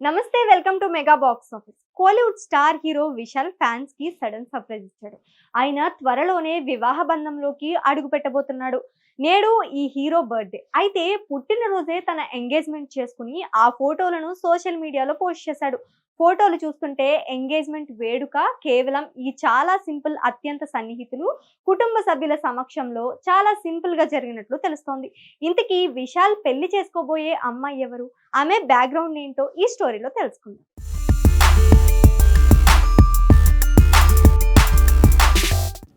నమస్తే welcome to mega box office. Kollywood star hero Vishal ఫ్యాన్స్కి sudden surprise ఇచ్చాడు. ఆయన త్వరలోనే వివాహ బంధంలోకి అడుగు పెట్టబోతున్నాడు. నేడు ఈ హీరో బర్త్డే. అయితే పుట్టినరోజే తన ఎంగేజ్మెంట్ చేసుకుని ఆ ఫోటోలను సోషల్ మీడియాలో పోస్ట్ చేశాడు. ఫోటోలు చూస్తుంటే ఎంగేజ్మెంట్ వేడుక కేవలం ఈ చాలా సింపుల్ అత్యంత సన్నిహితులు కుటుంబ సభ్యుల సమక్షంలో చాలా సింపుల్గా జరిగినట్లు తెలుస్తోంది. ఇంతకీ విశాల్ పెళ్ళి చేసుకోబోయే అమ్మాయి ఎవరు? ఆమె బ్యాక్గ్రౌండ్ ఏంటో ఈ స్టోరీలో తెలుసుకుందాం.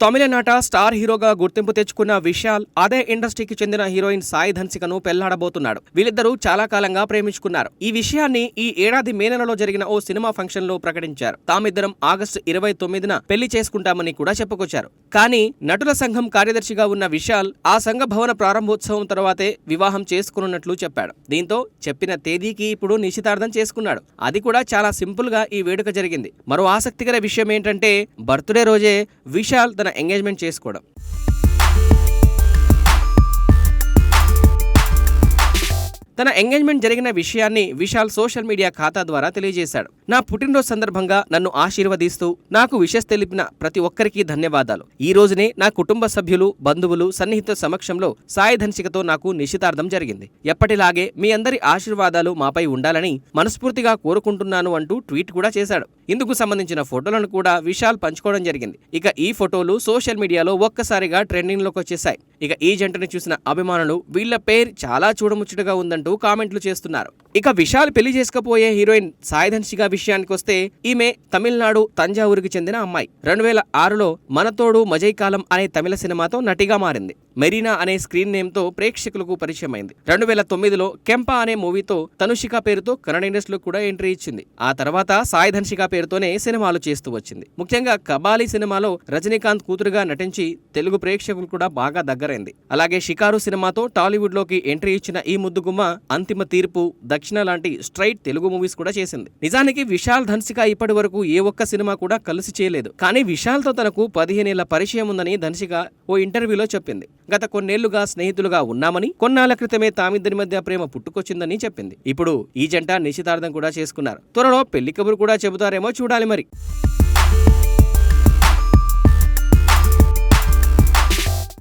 తమిళనాట స్టార్ హీరోగా గుర్తింపు తెచ్చుకున్న విశాల్ అదే ఇండస్ట్రీకి చెందిన హీరోయిన్ సాయి ధన్సికను పెళ్ళాడబోతున్నాడు. వీళ్ళిద్దరూ చాలా కాలంగా ప్రేమించుకున్నారు. ఈ విషయాన్ని ఈ ఏడాది మే నెలలో జరిగిన ఓ సినిమా ఫంక్షన్లో ప్రకటించారు. తామిద్దరం ఆగస్టు ఇరవై తొమ్మిదిన పెళ్ళి చేసుకుంటామని కూడా చెప్పుకొచ్చారు. కానీ నటుల సంఘం కార్యదర్శిగా ఉన్న విశాల్ ఆ సంఘ భవన ప్రారంభోత్సవం తర్వాతే వివాహం చేసుకున్నట్లు చెప్పాడు. దీంతో చెప్పిన తేదీకి ఇప్పుడు నిశ్చితార్థం చేసుకున్నాడు. అది కూడా చాలా సింపుల్గా ఈ వేడుక జరిగింది. మరో ఆసక్తికర విషయం ఏంటంటే బర్త్డే రోజే విశాల్ తన ఎంగేజ్మెంట్ చేసుకోవడం. తన ఎంగేజ్మెంట్ జరిగిన విషయాన్ని విశాల్ సోషల్ మీడియా ఖాతా ద్వారా తెలియజేశాడు. నా పుట్టినరోజు సందర్భంగా నన్ను ఆశీర్వదిస్తూ నాకు విషస్ తెలిపిన ప్రతి ఒక్కరికి ధన్యవాదాలు. ఈ రోజునే నా కుటుంబ సభ్యులు బంధువులు సన్నిహిత సమక్షంలో సాయధన్సికతో నాకు నిశ్చితార్థం జరిగింది. ఎప్పటిలాగే మీ అందరి ఆశీర్వాదాలు మాపై ఉండాలని మనస్ఫూర్తిగా కోరుకుంటున్నాను అంటూ ట్వీట్ కూడా చేశాడు. ఇందుకు సంబంధించిన ఫోటోలను కూడా విశాల్ పంచుకోవడం జరిగింది. ఇక ఈ ఫోటోలు సోషల్ మీడియాలో ఒక్కసారిగా ట్రెండింగ్లోకి వచ్చేసాయి ఇక ఈ జంటను చూసిన అభిమానులు వీళ్ళ పేరు చాలా చూడముచ్చటగా ఉందంటూ కామెంట్లు చేస్తున్నారు. ఇక విశాల్ పెళ్ళి చేసుకపోయే హీరోయిన్ సాయి విషయానికి వస్తే ఈమె తమిళనాడు తంజావూరుకి చెందిన అమ్మాయి. రెండు వేల ఆరులో మనతోడు మజైకాలం అనే తమిళ సినిమాతో నటిగా మారింది. మెరీనా అనే స్క్రీన్ నేమ్తో ప్రేక్షకులకు పరిచయం అయింది రెండు వేల తొమ్మిదిలో కెంపా అనే మూవీతో తనుషిక పేరుతో కన్నడ ఇండస్ట్రీలో కూడా ఎంట్రీ ఇచ్చింది. ఆ తర్వాత సాయిధన్షిక పేరుతోనే సినిమాలు చేస్తూ వచ్చింది. ముఖ్యంగా కబాలి సినిమాలో రజనీకాంత్ కూతురుగా నటించి తెలుగు ప్రేక్షకులు కూడా బాగా దగ్గర దగ్గరైంది అలాగే షికారు సినిమాతో టాలీవుడ్లోకి ఎంట్రీ ఇచ్చిన ఈ ముద్దుగుమ్మ అంతిమ తీర్పు దక్షిణ లాంటి స్ట్రైట్ తెలుగు మూవీస్ కూడా చేసింది. నిజానికి విశాల్ ధన్సిక ఇప్పటి వరకు ఏ ఒక్క సినిమా కూడా కలిసి చేయలేదు. కానీ విశాల్తో తనకు పదిహేనేళ్ళ పరిచయం ఉందని ధన్సిక ఓ ఇంటర్వ్యూలో చెప్పింది. గత కొన్నేళ్ళుగా స్నేహితులుగా ఉన్నామని కొన్నాళ్ళ క్రితమే తామిద్దరి మధ్య ప్రేమ పుట్టుకొచ్చిందని చెప్పింది. ఇప్పుడు ఈ జంట నిశ్చితార్థం కూడా చేసుకున్నారు. త్వరలో పెళ్ళి కబురు కూడా చెబుతారేమో చూడాలి మరి.